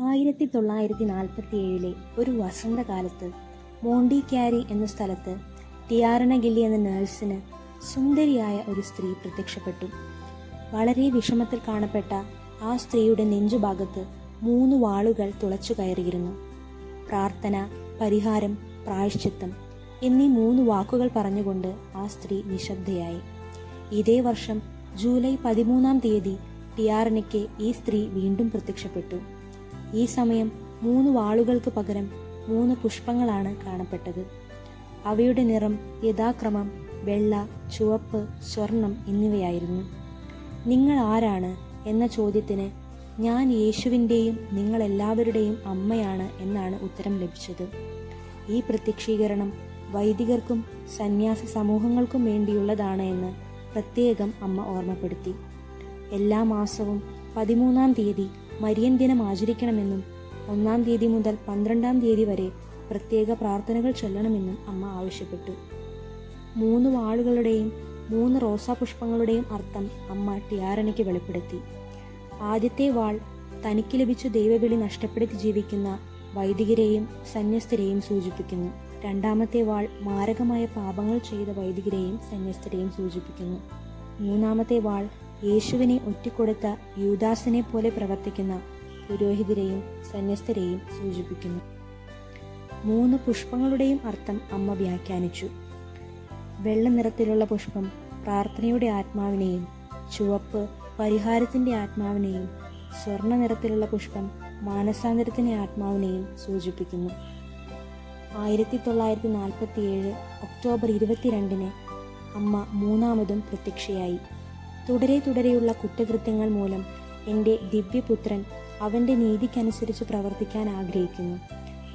ആയിരത്തി തൊള്ളായിരത്തി നാൽപ്പത്തി ഏഴിലെ ഒരു വസന്തകാലത്ത് മോണ്ടി ക്യാരി എന്ന സ്ഥലത്ത് ടിയാറന ഗില്ലി എന്ന നേഴ്സിന് സുന്ദരിയായ ഒരു സ്ത്രീ പ്രത്യക്ഷപ്പെട്ടു. വളരെ വിഷമത്തിൽ കാണപ്പെട്ട ആ സ്ത്രീയുടെ നെഞ്ചുഭാഗത്ത് മൂന്ന് വാളുകൾ തുളച്ചു കയറിയിരുന്നു. പ്രാർത്ഥന പരിഹാരം പ്രായശ്ചിത്തം എന്നീ മൂന്ന് വാക്കുകൾ പറഞ്ഞുകൊണ്ട് ആ സ്ത്രീ നിശബ്ദയായി. ഇതേ വർഷം ജൂലൈ പതിമൂന്നാം തീയതി ടിയാറനയ്ക്ക് ഈ സ്ത്രീ വീണ്ടും പ്രത്യക്ഷപ്പെട്ടു. ഈ സമയം മൂന്ന് വാളുകൾക്ക് പകരം മൂന്ന് പുഷ്പങ്ങളാണ് കാണപ്പെട്ടത്. അവയുടെ നിറം യഥാക്രമം വെള്ള ചുവപ്പ് സ്വർണം എന്നിവയായിരുന്നു. നിങ്ങൾ ആരാണ്? എന്ന ചോദ്യത്തിന് ഞാൻ യേശുവിന്റെയും നിങ്ങളെല്ലാവരുടെയും അമ്മയാണ് എന്നാണ് ഉത്തരം ലഭിച്ചത്. ഈ പ്രത്യക്ഷീകരണം വൈദികർക്കും സന്യാസ സമൂഹങ്ങൾക്കും വേണ്ടിയുള്ളതാണ് എന്ന് പ്രത്യേകം അമ്മ ഓർമ്മപ്പെടുത്തി. എല്ലാ മാസവും പതിമൂന്നാം തീയതി മരിയൻ ദിനം ആചരിക്കണമെന്നും ഒന്നാം തീയതി മുതൽ പന്ത്രണ്ടാം തീയതി വരെ പ്രത്യേക പ്രാർത്ഥനകൾ ചൊല്ലണമെന്നും അമ്മ ആവശ്യപ്പെട്ടു. മൂന്ന് വാളുകളുടെയും മൂന്ന് റോസാപുഷ്പങ്ങളുടെയും അർത്ഥം അമ്മ ടിയാറനയ്ക്ക് വെളിപ്പെടുത്തി. ആദ്യത്തെ വാൾ തനിക്ക് ലഭിച്ച ദൈവവിളി നഷ്ടപ്പെടുത്തി ജീവിക്കുന്ന വൈദികരെയും സന്യസ്തരെയും സൂചിപ്പിക്കുന്നു. രണ്ടാമത്തെ വാൾ മാരകമായ പാപങ്ങൾ ചെയ്ത വൈദികരെയും സന്യസ്തരെയും സൂചിപ്പിക്കുന്നു. മൂന്നാമത്തെ വാൾ യേശുവിനെ ഒറ്റിക്കൊടുത്ത യൂദാസിനെ പോലെ പ്രവർത്തിക്കുന്ന പുരോഹിതരെയും സന്യസ്തരെയും സൂചിപ്പിക്കുന്നു. മൂന്ന് പുഷ്പങ്ങളുടെയും അർത്ഥം അമ്മ വ്യാഖ്യാനിച്ചു. വെള്ള നിറത്തിലുള്ള പുഷ്പം പ്രാർത്ഥനയുടെ ആത്മാവിനെയും ചുവപ്പ് പരിഹാരത്തിന്റെ ആത്മാവിനെയും സ്വർണ നിറത്തിലുള്ള പുഷ്പം മാനസാന്തരത്തിന്റെ ആത്മാവിനെയും സൂചിപ്പിക്കുന്നു. ആയിരത്തി തൊള്ളായിരത്തി നാൽപ്പത്തി ഏഴ് ഒക്ടോബർ ഇരുപത്തിരണ്ടിന് അമ്മ മൂന്നാമതും പ്രത്യക്ഷയായി. തുടരെ തുടരെയുള്ള കുറ്റകൃത്യങ്ങൾ മൂലം എന്റെ ദിവ്യപുത്രൻ അവന്റെ നീതിക്കനുസരിച്ച് പ്രവർത്തിക്കാൻ ആഗ്രഹിക്കുന്നു.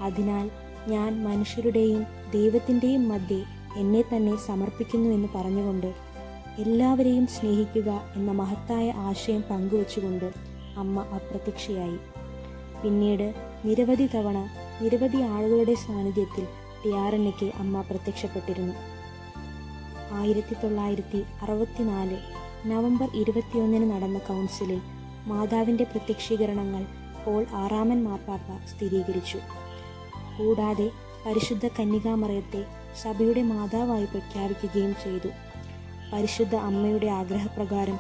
അതിനാൽ ഞാൻ മനുഷ്യരുടെയും ദൈവത്തിന്റെയും മധ്യേ എന്നെ തന്നെ സമർപ്പിക്കുന്നു എന്ന് പറഞ്ഞുകൊണ്ട് എല്ലാവരെയും സ്നേഹിക്കുക എന്ന മഹത്തായ ആശയം പങ്കുവച്ചുകൊണ്ട് അമ്മ അപ്രത്യക്ഷയായി. പിന്നീട് നിരവധി തവണ നിരവധി ആളുകളുടെ സാന്നിധ്യത്തിൽ ടിയാറന്നയ്ക്ക് അമ്മ പ്രത്യക്ഷപ്പെട്ടിരുന്നു. ആയിരത്തി തൊള്ളായിരത്തി അറുപത്തിനാല് നവംബർ ഇരുപത്തിയൊന്നിന് നടന്ന കൗൺസിലിൽ മാതാവിന്റെ പ്രത്യക്ഷീകരണങ്ങൾ പോൾ ആറാമൻ മാർപ്പാപ്പ സ്ഥിരീകരിച്ചു. കൂടാതെ പരിശുദ്ധ കന്യകാമറയത്തെ സഭയുടെ മാതാവായി പ്രഖ്യാപിക്കുകയും ചെയ്തു. പരിശുദ്ധ അമ്മയുടെ ആഗ്രഹപ്രകാരം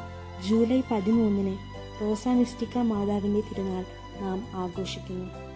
ജൂലൈ പതിമൂന്നിന് റോസാ മിസ്റ്റിക്ക മാതാവിന്റെ തിരുനാൾ നാം ആഘോഷിക്കുന്നു.